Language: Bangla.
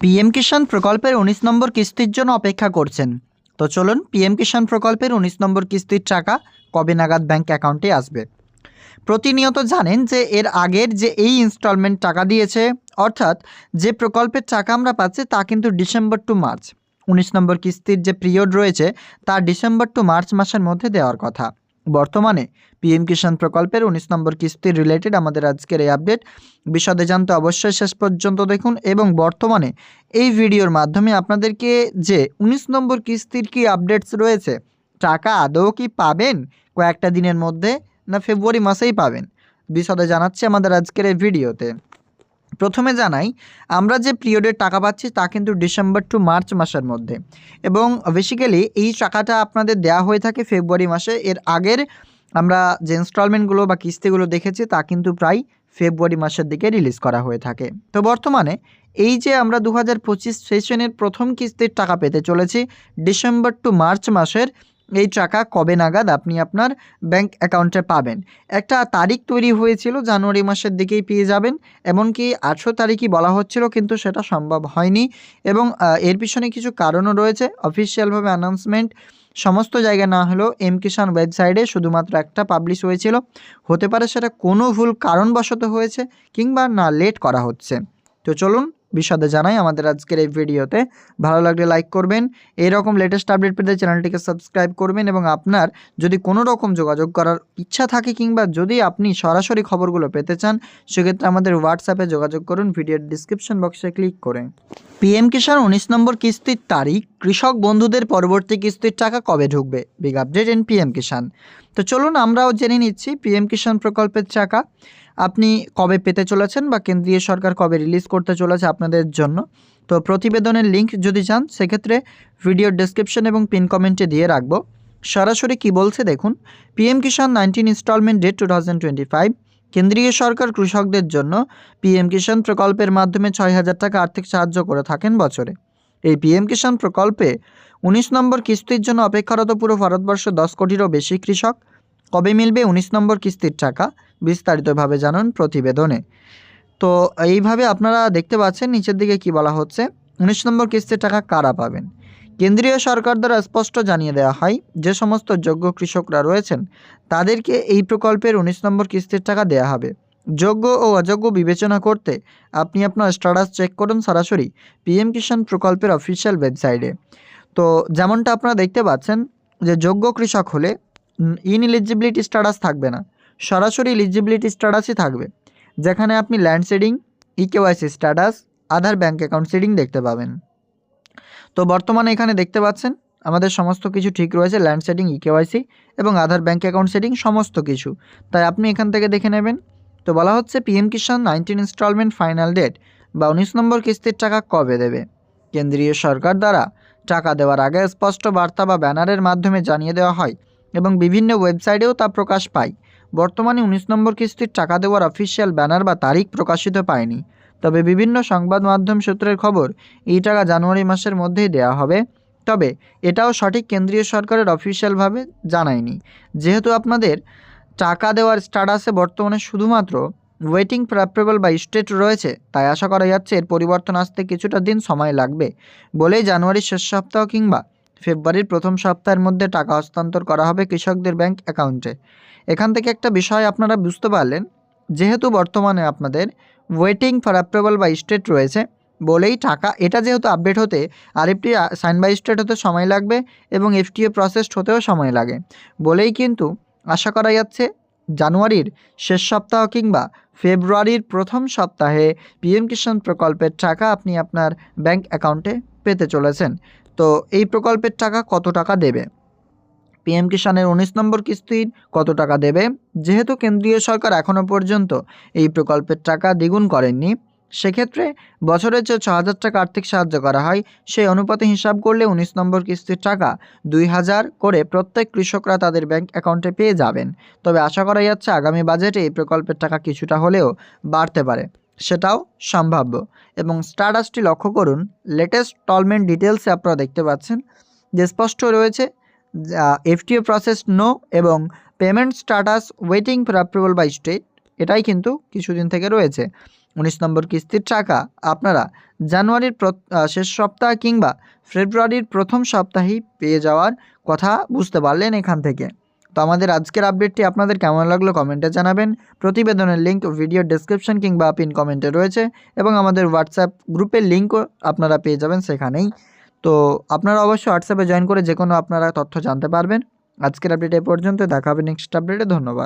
পিএম কিষাণ প্রকল্পের উনিশ নম্বর কিস্তির জন্য অপেক্ষা করছেন। তো চলুন পিএম কিষাণ প্রকল্পের উনিশ নম্বর কিস্তির টাকা কবে নাগাদ ব্যাংক অ্যাকাউন্টে আসবে। প্রতিনিয়ত জানেন যে এর আগের যে এই ইনস্টলমেন্ট টাকা দিয়েছে, অর্থাৎ যে প্রকল্পের টাকা আমরা পাচ্ছি তা কিন্তু ডিসেম্বর টু মার্চ। উনিশ নম্বর কিস্তির যে পিরিয়ড রয়েছে, তা ডিসেম্বর টু মার্চ মাসের মধ্যে দেওয়ার কথা। বর্তমানে পিএম কিষাণ প্রকল্পের উনিশ নম্বর কিস্তির রিলেটেড আমাদের আজকের এই আপডেট বিশদে জানতে অবশ্যই শেষ পর্যন্ত দেখুন এবং বর্তমানে এই ভিডিওর মাধ্যমে আপনাদেরকে যে উনিশ নম্বর কিস্তির কি আপডেটস রয়েছে, টাকা আদৌ কি পাবেন, কয়েকটা দিনের মধ্যে না ফেব্রুয়ারি মাসেই পাবেন? বিশদে জানাচ্ছি আমাদের আজকের এই ভিডিওতে। প্রথমে জানাই, আমরা যে পিরিয়ডের টাকা পাচ্ছি তা কিন্তু ডিসেম্বর টু মার্চ মাসের মধ্যে। এবং বেসিক্যালি এই টাকাটা আপনাদের দেওয়া হয়ে থাকে ফেব্রুয়ারি মাসে। এর আগের আমরা যে ইনস্টলমেন্টগুলো বা কিস্তিগুলো দেখেছি, তা কিন্তু প্রায় ফেব্রুয়ারি মাসের দিকে রিলিজ করা হয়ে থাকে। তো বর্তমানে এই যে আমরা দু হাজার পঁচিশ সেশনের প্রথম কিস্তির টাকা পেতে চলেছি ডিসেম্বর টু মার্চ মাসের এই টাকা কবে নাগাদ আপনি আপনার ব্যাংক অ্যাকাউন্টে পাবেন? একটা তারিখ তৈরি হয়েছিল, জানুয়ারি মাসের দিকেই পেয়ে যাবেন। এমনকি আঠেরো তারিখই বলা হচ্ছিল, কিন্তু সেটা সম্ভব হয়নি। এবং এর পিছনে কিছু কারণও রয়েছে। অফিসিয়ালভাবে অ্যানাউন্সমেন্ট সমস্ত জায়গায় না হলেও এম কিষাণ ওয়েবসাইটে শুধুমাত্র একটা পাবলিশ হয়েছিল। হতে পারে সেটা কোনো ভুল কারণবশত হয়েছে, কিংবা না লেট করা হচ্ছে। তো চলুন বিশদে জানাই আমাদের আজকের এই ভিডিওতে। ভালো লাগলে লাইক করবেন। এইরকম লেটেস্ট আপডেট পেতে চ্যানেলটিকে সাবস্ক্রাইব করবেন এবং আপনার যদি কোনো রকম যোগাযোগ করার ইচ্ছা থাকে কিংবা যদি আপনি সরাসরি খবরগুলো পেতে চান, সেক্ষেত্রে আমাদের হোয়াটসঅ্যাপে যোগাযোগ করুন। ভিডিওর ডিসক্রিপশন বক্সে ক্লিক করে। পিএম কিষাণ উনিশ নম্বর কিস্তির তারিখ। কৃষক বন্ধুদের পরবর্তী কিস্তির টাকা কবে ঢুকবে? Big update in PM Kisan তো চলুন আমরাও জেনে নিচ্ছি পিএম কিষাণ প্রকল্পের টাকা। আপনি কবে পেতে চলেছেন বা কেন্দ্রীয় সরকার কবে রিলিজ করতে চলেছে আপনাদের জন্য? তো প্রতিবেদনের লিঙ্ক যদি চান, সেক্ষেত্রে ভিডিও ডেসক্রিপশন এবং পিন কমেন্টে দিয়ে রাখব। সরাসরি কি বলছে দেখুন PM Kisan nineteen installment date two thousand twenty five কেন্দ্রীয় সরকার কৃষকদের জন্য পিএম কিষাণ প্রকল্পের মাধ্যমে ছয় হাজার টাকা আর্থিক সাহায্য করে থাকেন বছরে। এই পিএম কিষাণ প্রকল্পে উনিশ নম্বর কিস্তির জন্য অপেক্ষারত পুরো ভারতবর্ষ দশ কোটিরও বেশি কৃষক কবে মিলবে? উনিশ নম্বর কিস্তির টাকা, বিস্তারিতভাবে জানুন প্রতিবেদনে। তো এইভাবে আপনারা দেখতে পাচ্ছেন নিচের দিকে কি বলা হচ্ছে। উনিশ নম্বর কিস্তির টাকা কারা পাবেন? কেন্দ্রীয় সরকার দ্বারা স্পষ্ট জানিয়ে দেওয়া হয়, যে সমস্ত যোগ্য কৃষকরা রয়েছেন, তাদেরকে এই প্রকল্পের উনিশ নম্বর কিস্তির টাকা দেওয়া হবে। যোগ্য ও অযোগ্য বিবেচনা করতে আপনি আপনার স্ট্যাটাস চেক করুন সরাসরি পিএম কিষাণ প্রকল্পের অফিসিয়াল ওয়েবসাইটে। তো যেমনটা আপনারা দেখতে পাচ্ছেন, যে যোগ্য কৃষক হলে ইনএলিজিবিলিটি স্ট্যাটাস থাকবে না। সরাসরি এলিজিবিলিটি স্ট্যাটাসই থাকবে। যেখানে আপনি land seeding eKYC status Aadhaar bank account seeding দেখতে পাবেন। তো বর্তমানে এখানে দেখতে পাচ্ছেন, আমাদের সমস্ত কিছু ঠিক রয়েছে ল্যান্ড সেটিং ইকেওয়াইসি এবং আধার ব্যাঙ্ক অ্যাকাউন্ট সেটিং সমস্ত কিছু। তাই আপনি এখান থেকে দেখে নেবেন। তো বলা হচ্ছে PM Kisan nineteen installment final date বা উনিশ নম্বর কিস্তির টাকা কবে দেবে? কেন্দ্রীয় সরকার দ্বারা টাকা দেওয়ার আগে স্পষ্ট বার্তা বা ব্যানারের মাধ্যমে জানিয়ে দেওয়া হয়। এবং বিভিন্ন ওয়েবসাইটেও তা প্রকাশ পায়। বর্তমানে উনিশ নম্বর কিস্তির টাকা দেওয়ার অফিসিয়াল ব্যানার বা তারিখ প্রকাশিত পায়নি। তবে বিভিন্ন সংবাদ মাধ্যম সূত্রের খবর, এই টাকা জানুয়ারি মাসের মধ্যেই দেওয়া হবে। তবে এটাও সঠিক কেন্দ্রীয় সরকারের অফিসিয়ালভাবে জানায়নি। যেহেতু আপনাদের টাকা দেওয়ার স্ট্যাটাসে বর্তমানে শুধুমাত্র ওয়েটিং ফর অ্যাপ্রুভাল বা স্টেট রয়েছে, তাই আশা করা যাচ্ছে এর পরিবর্তন আসতে কিছুটা দিন সময় লাগবে বলেই জানুয়ারির শেষ সপ্তাহ কিংবা ফেব্রুয়ারির প্রথম সপ্তাহের মধ্যে টাকা হস্তান্তর করা হবে কৃষকদের ব্যাংক অ্যাকাউন্টে। এখান থেকে একটা বিষয় আপনারা বুঝতে পারলেন, যেহেতু বর্তমানে আপনাদের ওয়েটিং ফর অ্যাপ্রুভাল বা স্টেট রয়েছে, বলেই টাকা, এটা যেহেতু আপডেট হতে আরেকটি সাইন বাই স্টেট হতে সময় লাগবে এবং এফটিএ প্রসেসড হতেও সময় লাগে। বলেই কিন্তু আশা করা যাচ্ছে, জানুয়ারির শেষ সপ্তাহ কিংবা ফেব্রুয়ারির প্রথম সপ্তাহে পিএম কিষাণ প্রকল্পের টাকা আপনি আপনার ব্যাংক অ্যাকাউন্টে পেতে চলেছেন। তো এই প্রকল্পের টাকা কত টাকা দেবে? পিএম কিষাণের উনিশ নম্বর কিস্তির কত টাকা দেবে? যেহেতু কেন্দ্রীয় সরকার এখনও পর্যন্ত এই প্রকল্পের টাকা দ্বিগুণ করেননি, সেক্ষেত্রে বছরের যে ছ হাজার টাকা আর্থিক সাহায্য করা হয়, সেই অনুপাতে হিসাব করলে উনিশ নম্বর কিস্তির টাকা দুই হাজার করে প্রত্যেক কৃষকরা তাদের ব্যাংক অ্যাকাউন্টে পেয়ে যাবেন। তবে আশা করা যাচ্ছে আগামী বাজেটে এই প্রকল্পের টাকা কিছুটা হলেও বাড়তে পারে। সেটাও সম্ভাব্য। এবং স্ট্যাটাসটি লক্ষ্য করুন লেটেস্ট টলমেন্ট ডিটেলসে আপনারা দেখতে পাচ্ছেন, যে স্পষ্ট রয়েছে এফটিও প্রসেস নো এবং payment status waiting for approval by state এটাই কিন্তু কিছুদিন থেকে রয়েছে। উনিশ নম্বর কিস্তির টাকা, আপনারা জানুয়ারির শেষ সপ্তাহ কিংবা ফেব্রুয়ারির প্রথম সপ্তাহেই পেয়ে যাওয়ার কথা বুঝতে পারলেন এখান থেকে। তো আমাদের আজকের আপডেটটি আপনাদের কেমন লাগল কমেন্টে জানাবেন। প্রতিবেদনের লিঙ্ক ভিডিও ডেসক্রিপশন কিংবা পিন কমেন্টে রয়েছে এবং আমাদের হোয়াটসঅ্যাপ গ্রুপের লিঙ্কও আপনারা পেয়ে যাবেন সেখানেই। তো আপনারা অবশ্যই হোয়াটসঅ্যাপে জয়েন করে যে কোনো আপনারা তথ্য জানতে পারবেন। আজকের আপডেট এ পর্যন্ত, দেখা হবে নেক্সট আপডেটে ধন্যবাদ।